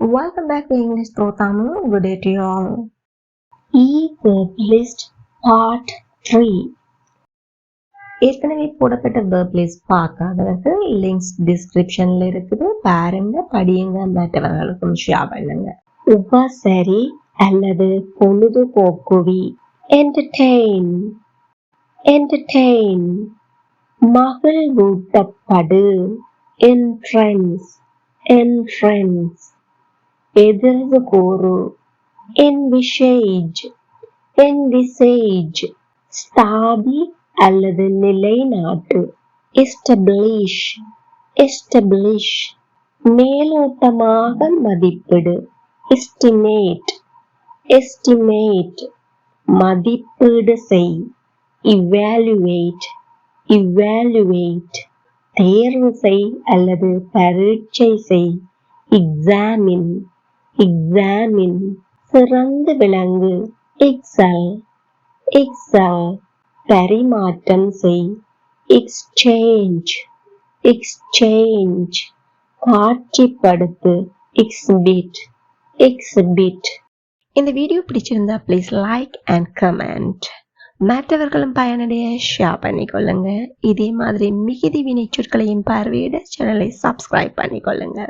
Welcome back to English Pro Tamil. Good day to you all. E-verb list part 3. ஏற்கனவே போடப்பட்ட verb list பார்க்காதவர்கள் links டிஸ்கிரிப்ஷன்ல இருக்குது பாருங்க படியுங்க மற்றவர்களுக்கும் ஷேர் பண்ணுங்க உபசரி அல்லது பொழுதுபோக்குவி entertain entertain மகிழ்வூட்டப்படு entrance entrance எதிர்வு கூறு என் விஷேஜ் என் விசேஜ் ஸ்தாபி அல்லது நிலைநாட்டு எஸ்டபிளிஷ் எஸ்டபிளிஷ் மேலோட்டமாக மதிப்பிடு எஸ்டிமேட் எஸ்டிமேட் மதிப்பீடு செய் இவாலுவேட் இவாலுவேட் தேர்வு செய் அல்லது பரீட்சை செய் எக்ஸாமின் எக்ஸாமின் சிறந்து விளங்கு எக்ஸல் எக்ஸல் பரிமாற்றம் செய். Exchange exchange காட்சிப்படுத்து. எக்ஸ்பிட் எக்ஸ்பிட் இந்த வீடியோ பிடிச்சிருந்தா ப்ளீஸ் லைக் அண்ட் கமெண்ட் மற்றவர்களும் பயனடைய ஷேர் பண்ணிக்கொள்ளுங்க. இதே மாதிரி மிகுதி வினைச்சொற்களையும் பார்வையிட சேனலை சப்ஸ்கிரைப் பண்ணிக்கொள்ளுங்க.